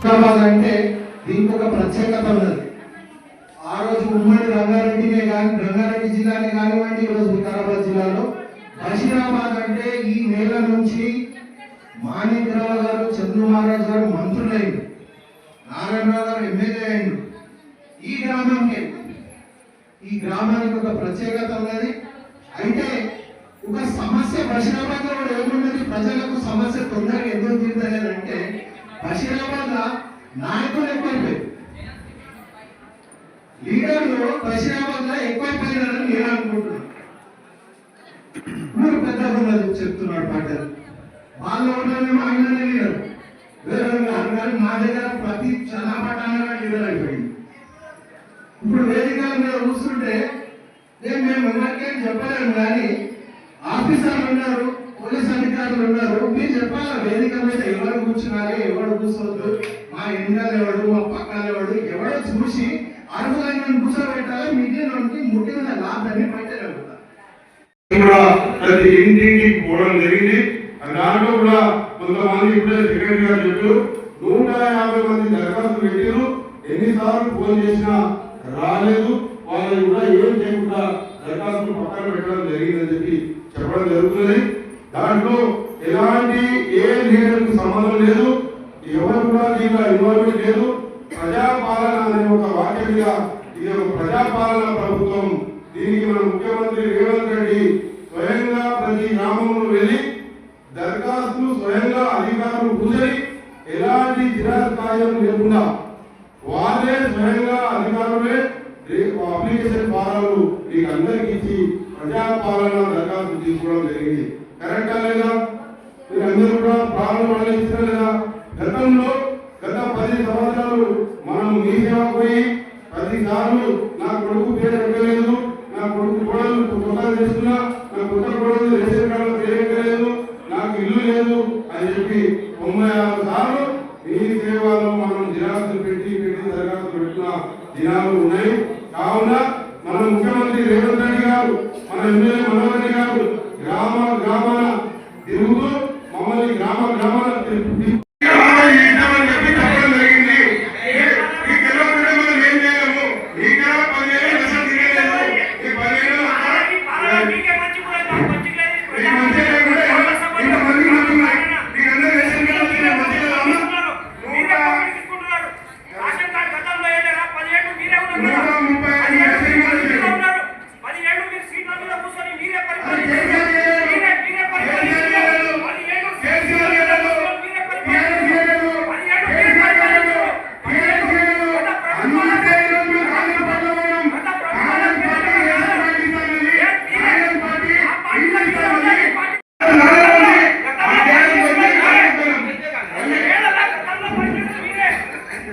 హైదరాబాద్ అంటే దీనికి ఒక ప్రత్యేకత ఉన్నది. ఆ రోజు ఉమ్మడి రంగారెడ్డినే కానీ రంగారెడ్డి జిల్లానే కానివ్వండి ఈరోజు వికారాబాద్ జిల్లాలో బషీరాబాద్ అంటే ఈ నేల నుంచి మాణిక్రావు గారు చంద్రు మహారాజ్ గారు మంత్రులైంది నారాయణరావు గారు ఎమ్మెల్యే అయిండు ఈ గ్రామంకి ఈ గ్రామానికి ఒక ప్రత్యేకత ఉన్నది. అయితే ఒక సమస్య బషీరాబాద్లో కూడా ఏముంది నాయకులు ఎక్కువైపోయారు. లీడర్లు బషీరాబాద్ ఎక్కువైపోయినారని నేను అనుకుంటున్నాను. మీరు పెద్ద చెప్తున్నాడు పాటలు. వాళ్ళు ఉన్నారేమో ఆయననే లీడర్. వేరే వాళ్ళు కానీ మా దగ్గర ప్రతి చాలా లీడర్ అయిపోయింది. ఇప్పుడు వేదికల మీద చూస్తుంటే నేను మేము ఎవరికేం చెప్పలేము కానీ ఆఫీసర్లు ఉన్నారు పోలీస్ అధికారులు ఉన్నారు. మీరు చెప్పాలి వేదిక మీద ఎవరు కూర్చున్నారు ఎవరు కూర్చోవద్దు? మా ఎండాలు ఎవడు మా పక్కన ఎవడు ఎవడో చూసి అర్హులైన కూర్చోబెట్టాలి మిగిలిన ముట్టిన లాభాన్ని పట్టలేదు ప్రతి ఇంటింటికి పోవడం జరిగింది. దాంట్లో కూడా కొంతమంది ఇప్పుడే సెక్రటరీ గారు చెప్పారు. నూట యాభై మంది దరఖాస్తు పెట్టారు. ఎన్నిసార్లు ఫోన్ చేసినా రాలేదు. వాళ్ళు కూడా ఏం చేయకుండా దరఖాస్తులు పక్కన పెట్టడం జరిగిందని చెప్పి చెప్పడం జరుగుతుంది దాంట్లో ఎలాంటి ఏ లీడర్కి సంబంధం లేదు. ఎవరు కూడా దీంట్లో ఇన్వాల్వ్మెంట్ లేదు. ప్రజాపాలన అనే ఒక వాక్యంగా ఇది ఒక ప్రజాపాలన ప్రభుత్వం. దీనికి మన ముఖ్యమంత్రి రేవంత్ రెడ్డి స్వయంగా ప్రతి గ్రామంలో వెళ్ళి దరఖాస్తు స్వయంగా అధికారులు కూర్చొని ఎలాంటి చిరాస్థాయం లేకుండా వాళ్ళే స్వయంగా అధికారులే అప్లికేషన్ ఫారాలు మీకు అందరికి ఇచ్చి ప్రజాపాలన దరఖాస్తు తీసుకోవడం జరిగింది. కరెక్టా లేదా? మీరు అందరూ కూడా పాలన లేదా? గతంలో గత పది సంవత్సరాలు మనం మీ సేవకు పోయి పదిసార్లు నా కొడుకు పేరు ఎక్కలేదు నా కొడుకు కోడలు కొత్తగా చేస్తున్నా నా కొత్త కోడలు రేషన్ కార్డు పేరు నాకు ఇల్లు లేదు అని చెప్పి తొంభై ఆరు సార్లు మీ సేవలో మనం జిరాస్తులు పెట్టి పెట్టి దరఖాస్తు పెట్టిన దినాలు ఉన్నాయి. కావున మన ముఖ్యమంత్రి రేవంత్ రెడ్డి గారు మన ఎమ్మెల్యే మనోహర్ రెడ్డి గారు